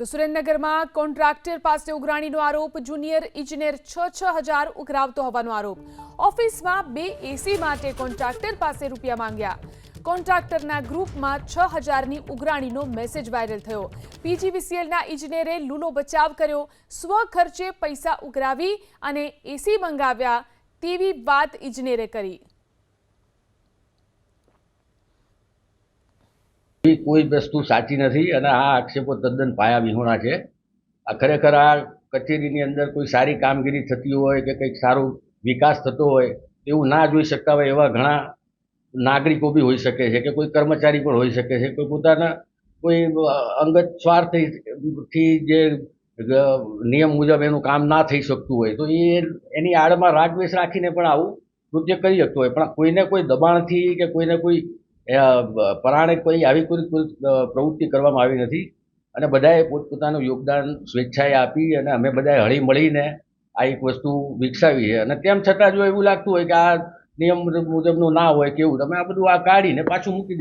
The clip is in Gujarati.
તો સુરેન્દ્રનગરમાં કોન્ટ્રાક્ટર પાસે ઉઘરાણીનો આરોપ, જુનિયર ઇજનેર છ છ હજાર ઉઘરાવતો હોવાનો આરોપ. ઓફિસમાં બે એસી માટે કોન્ટ્રાક્ટર પાસે રૂપિયા માંગ્યા. કોન્ટ્રાક્ટરના ગ્રુપમાં છ હજારની ઉઘરાણીનો મેસેજ વાયરલ થયો. પીજીવીસીએલના ઇજનેરે લૂલો બચાવ કર્યો. સ્વ ખર્ચે પૈસા ઉઘરાવી અને એસી મંગાવ્યા તેવી વાત ઇજનેરે કરી. એ કોઈ વસ્તુ સાચી નથી અને આ આક્ષેપો તદ્દન પાયા વિહોણા છે. આ ખરેખર આ કચેરીની અંદર કોઈ સારી કામગીરી થતી હોય કે કંઈક સારો વિકાસ થતો હોય એવું ના જોઈ શકતા હોય એવા ઘણા નાગરિકો બી હોઈ શકે છે કે કોઈ કર્મચારી પણ હોઈ શકે છે. કોઈ પોતાના કોઈ અંગત સ્વાર્થથી જે નિયમ મુજબ એનું કામ ના થઈ શકતું હોય તો એ એની આડમાં રાગવેશ રાખીને પણ આવું કૃત્ય કરી શકતું હોય. પણ કોઈને કોઈ દબાણથી કે કોઈને કોઈ પરાણે કોઈ આવી કોઈ પ્રવૃત્તિ કરવામાં આવી નથી. અને બધાએ પોતપોતાનું યોગદાન, સ્વેચ્છાએ આપી અને અમે બધાએ હળી મળીને આ એક વસ્તુ વિકસાવી છે અને તેમ છતાં જો એવું લાગતું હોય કે આ નિયમ મુજબનું ના હોય કેવું તમે આ બધું આ કાઢીને પાછું મૂકી દેશો.